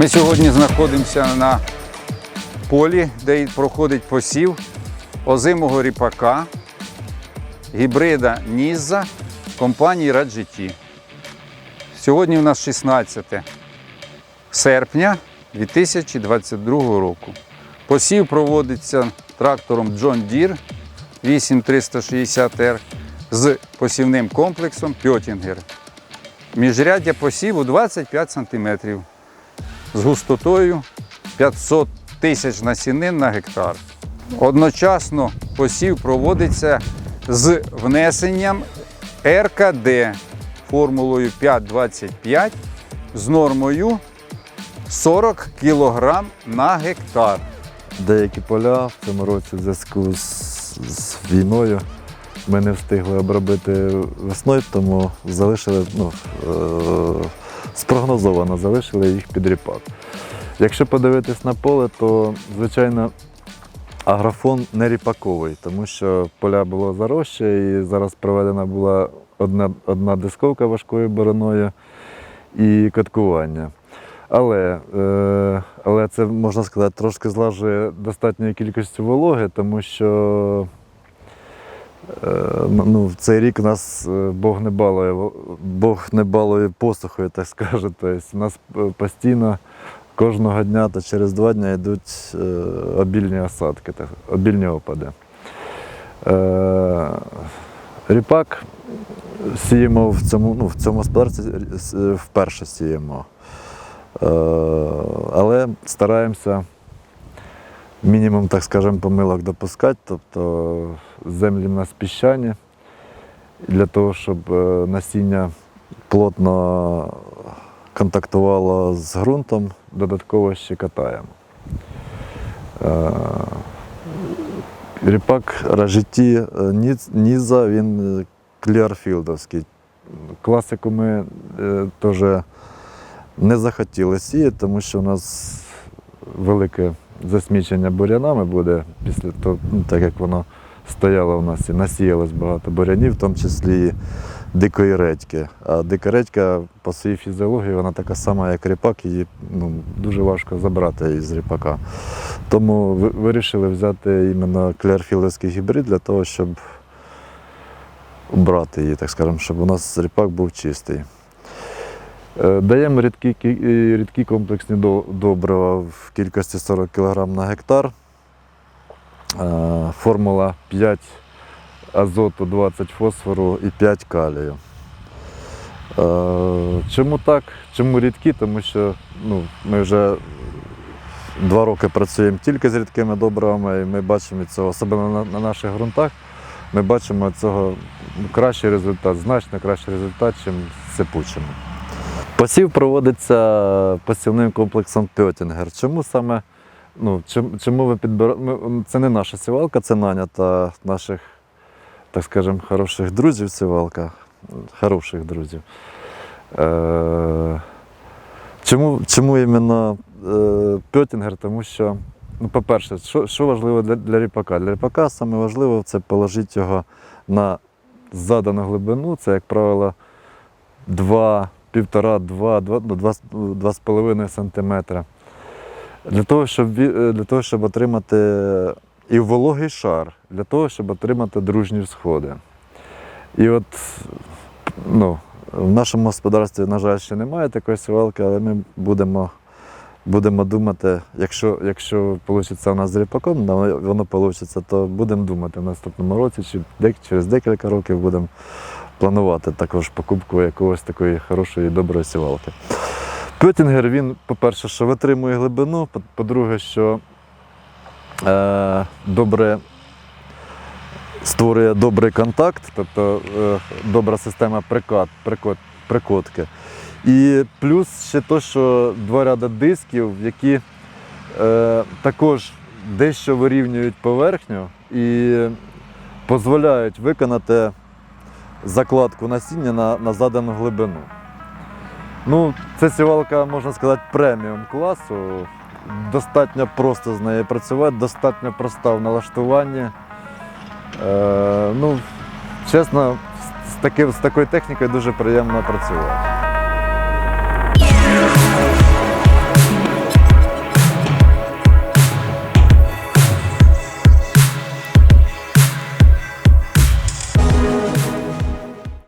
Ми сьогодні знаходимося на полі, де проходить посів озимого ріпака, гібрида Ніза компанії Раджеті. Сьогодні у нас 16 серпня 2022 року. Посів проводиться трактором John Deere 8360R з посівним комплексом Пьотінгер. Міжряддя посіву 25 см з густотою 500 тисяч насінин на гектар. Одночасно посів проводиться з внесенням РКД формулою 525 з нормою 40 кг на гектар. Деякі поля в цьому році в зв'язку з, з війною ми не встигли обробити весною, тому залишили, ну, е, спрогнозовано залишили їх під ріпак. Якщо подивитись на поле, то звичайно агрофон не ріпаковий, тому що поля було заросше і зараз проведена була одна, одна дисковка важкою бороною і каткування. Але, е, але це можна сказати трошки злажує достатньою кількістю вологи, тому що ну, в цей рік нас е, Бог не балує, Бог не балує посухою, так скажу. Тобто, у нас е, постійно кожного дня та через два дні йдуть е, обільні осадки, так, обільні опади. Е, ріпак сіємо в цьому, ну, в цьому господарстві е, вперше сіємо. Е, Але стараємося мінімум, так скажемо, помилок допускати, тобто землі в нас піщані, для того, щоб е, насіння плотно контактувало з ґрунтом, додатково ще катаємо. Е, Ріпак Ражеті е, Ніза, він кліарфілдовський. Класику ми теж не захотіли сіяти, тому що у нас велике засмічення бурянами буде після того, ну, так як воно стояло у нас і насіялось багато бурянів, в тому числі і дикої редьки. А дика редька по своїй фізіології вона така сама, як ріпак, її ну, дуже важко забрати її з ріпака. Тому вирішили взяти іменно клерфілдовський гібрид для того, щоб убрати її, так скажемо, щоб у нас ріпак був чистий. Е, Даємо рідкі, рідкі комплексні добрива в кількості 40 кг на гектар. Формула 5 азоту, 20 фосфору і 5 калію. Чому так? Чому рідкі? Тому що ну, ми вже два роки працюємо тільки з рідкими добривами, і ми бачимо цього, особливо на, на наших ґрунтах, ми бачимо цього ну, кращий результат, значно кращий результат, ніж з сипучими. Посів проводиться посівним комплексом Пьотінгер. Чому саме? Ну, чому, ви підбираєте? Це не наша сівалка, це нанята наших, так скажемо, хороших друзів сівалка, хороших друзів. Е, чому, чому іменно е, Пьотінгер? Тому що, ну, по-перше, що, що важливо для, для ріпака? Для ріпака саме важливо це положити його на задану глибину, це, як правило, 2, півтора, 2, 2, ну, 2, 2,5 сантиметра. Для того, щоб, е, для того, щоб отримати і вологий шар, для того, щоб отримати дружні всходи. І от ну, в нашому господарстві, на жаль, ще немає такої сівалки, але ми будемо, будемо думати, якщо, якщо вийде у нас з ріпаком, воно вийде, то будемо думати в наступному році, чи через декілька років будемо планувати також покупку якогось такої хорошої і доброї сівалки. Пьотінгер, він, по-перше, що витримує глибину, по- по-друге, що е, добре створює добрий контакт, тобто е, добра система прикат, прикот, прикотки. І плюс ще те, що два ряди дисків, які е, також дещо вирівнюють поверхню і дозволяють виконати закладку насіння на, на задану глибину. Ну, це сівалка, можна сказати, преміум класу. Достатньо просто з нею працювати, достатньо проста в налаштуванні. Е, ну, чесно, з, таким, з такою технікою дуже приємно працювати.